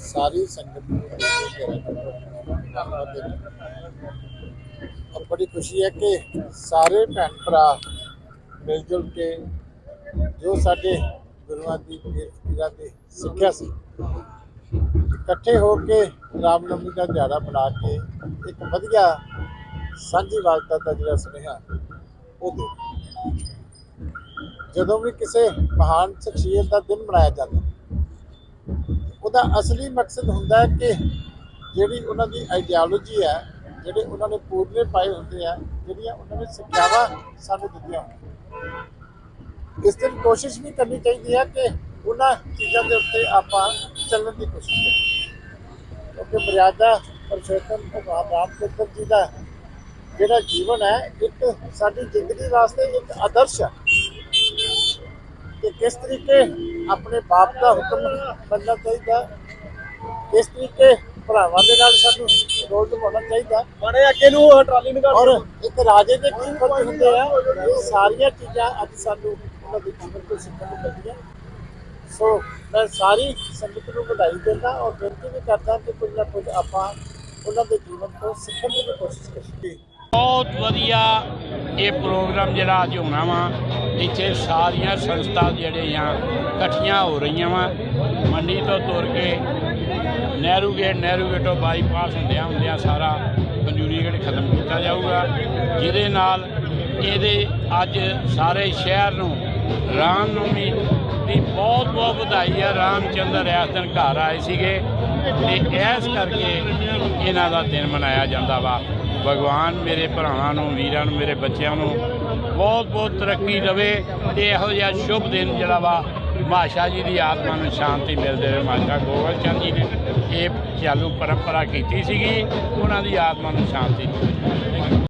ਸਾਰੀ ਸੰਗਤ ਨੂੰ ਧੰਨਵਾਦ ਔਰ ਬੜੀ ਖੁਸ਼ੀ ਹੈ ਕਿ ਸਾਰੇ ਭੈਣ ਭਰਾ ਮਿਲ ਜੁਲ ਕੇ ਜੋ ਸਾਡੇ ਗੁਰੂਆਂ ਦੀ ਪੀਰਾਂ ਦੀ ਸਿੱਖਿਆ ਸੀ, ਇਕੱਠੇ ਹੋ ਕੇ ਰਾਮਨਵਮੀ ਦਾ ਦਿਹਾੜਾ ਬਣਾ ਕੇ ਇੱਕ ਵਧੀਆ ਸਾਂਝੀ ਵਾਲਤਾ ਦਾ ਜਿਹੜਾ ਸੁਨੇਹਾ, ਉਹ ਦੇ ਜਦੋਂ ਵੀ ਕਿਸੇ ਮਹਾਨ ਸ਼ਖਸੀਅਤ ਦਾ ਦਿਨ ਮਨਾਇਆ ਜਾਂਦਾ ਉਹਦਾ ਅਸਲੀ ਮਕਸਦ ਹੁੰਦਾ ਹੈ ਕਿ ਜਿਹੜੀ ਉਹਨਾਂ ਦੀ ਆਈਡੀਓਲੋਜੀ ਹੈ, ਜਿਹੜੇ ਉਹਨਾਂ ਨੇ ਪੂਰਨੇ ਪਾਏ ਹੁੰਦੇ ਆ, ਜਿਹੜੀਆਂ ਉਹਨਾਂ ਨੇ ਸਿੱਖਿਆਵਾਂ ਸਾਨੂੰ ਦਿੱਤੀਆਂ ਇਸ ਦਿਨ ਕੋਸ਼ਿਸ਼ ਵੀ ਕਰਨੀ ਚਾਹੀਦੀ ਹੈ ਕਿ ਉਹਨਾਂ ਚੀਜ਼ਾਂ ਦੇ ਉੱਤੇ ਆਪਾਂ ਚੱਲਣ ਦੀ ਕੋਸ਼ਿਸ਼ ਕਰੀਏ। ਕਿਉਂਕਿ ਮਰਿਆਦਾ ਪਰਸ਼ੋਤਮ ਭਗਵਾਨ ਰਾਮ ਰਾਮਚੰਦਰ ਜੀ ਦਾ ਜਿਹੜਾ ਜੀਵਨ ਹੈ, ਇੱਕ ਸਾਡੀ ਜ਼ਿੰਦਗੀ ਵਾਸਤੇ ਇੱਕ ਆਦਰਸ਼ ਹੈ। ਕਿ ਕਿਸ ਤਰੀਕੇ ਆਪਣੇ ਬਾਪ ਦਾ ਹੁਕਮ ਮੰਨਣਾ ਚਾਹੀਦਾ। ਕਿਸ ਤਰੀਕੇ ਭਰਾਵਾਂ ਦੇ ਨਾਲ ਸਾਨੂੰ ਰੋਲ ਨਿਭਾਉਣਾ ਚਾਹੀਦਾ। ਮਾੜੇ ਅੱਗੇ ਨੂੰ ਟਰਾਲੀ ਨਿਕਾਲ ਔਰ ਇੱਕ ਰਾਜੇ ਦੇ ਕੀ ਫਰਜ਼ ਹੁੰਦੇ ਆ ਇਹ ਸਾਰੀਆਂ ਚੀਜ਼ਾਂ ਅੱਜ ਸਾਨੂੰ ਉਹਨਾਂ ਦੇ ਜੀਵਨ ਤੋਂ ਸਿੱਖਣ ਨੂੰ ਮਿਲਦੀਆਂ। ਸੋ ਮੈਂ ਸਾਰੀ ਸੰਗਤ ਨੂੰ ਵਧਾਈ ਦਿੰਦਾ ਔਰ ਬੇਨਤੀ ਵੀ ਕਰਦਾ ਕਿ ਕੁਝ ਨਾ ਕੁਝ ਆਪਾਂ ਉਹਨਾਂ ਦੇ ਜੀਵਨ ਤੋਂ ਸਿੱਖਣ ਦੀ ਕੋਸ਼ਿਸ਼ ਕਰੀਏ। ਬਹੁਤ ਵਧੀਆ ਇਹ ਪ੍ਰੋਗਰਾਮ ਜਿਹੜਾ ਅੱਜ ਹੋਣਾ ਵਾ। ਇੱਥੇ ਸਾਰੀਆਂ ਸੰਸਥਾ ਜਿਹੜੇ ਆ, ਇਕੱਠੀਆਂ ਹੋ ਰਹੀਆਂ ਵਾ। ਮੰਡੀ ਤੋਂ ਤੁਰ ਕੇ ਨਹਿਰੂ ਗੇਟ, ਨਹਿਰੂ ਗੇਟੋਂ ਬਾਈਪਾਸ ਹੁੰਦਿਆਂ ਹੁੰਦਿਆਂ ਸਾਰਾ ਪੰਜੂਰੀ ਖਤਮ ਕੀਤਾ ਜਾਊਗਾ। ਜਿਹਦੇ ਨਾਲ ਇਹਦੇ ਅੱਜ ਸਾਰੇ ਸ਼ਹਿਰ ਨੂੰ ਰਾਮਨਵਮੀ ਦੀ ਬਹੁਤ ਬਹੁਤ ਵਧਾਈ ਹੈ ਰਾਮਚੰਦਰ ਇਸ ਦਿਨ ਘਰ ਆਏ ਸੀਗੇ ਤੇ ਇਸ ਕਰਕੇ ਇਹਨਾਂ ਦਾ ਦਿਨ ਮਨਾਇਆ ਜਾਂਦਾ ਵਾ। ਭਗਵਾਨ ਮੇਰੇ ਭਰਾਵਾਂ ਨੂੰ, ਵੀਰਾਂ ਨੂੰ, ਮੇਰੇ ਬੱਚਿਆਂ ਨੂੰ ਬਹੁਤ ਬਹੁਤ ਤਰੱਕੀ ਦੇਵੇ ਤੇ ਇਹੋ ਜਿਹਾ ਸ਼ੁਭ ਦਿਨ ਜਿਹੜਾ ਵਾ ਮਾਸ਼ਾ ਜੀ ਦੀ ਆਤਮਾ ਨੂੰ ਸ਼ਾਂਤੀ ਮਿਲਦੇ ਰਹੇ ਮਾਸ਼ਾ ਗੋਗਲ ਚੰਦ ਜੀ ਨੇ ਇਹ ਚਾਲੂ ਪਰੰਪਰਾ ਕੀਤੀ ਸੀਗੀ। ਉਹਨਾਂ ਦੀ ਆਤਮਾ ਨੂੰ ਸ਼ਾਂਤੀ ਮਿਲੇ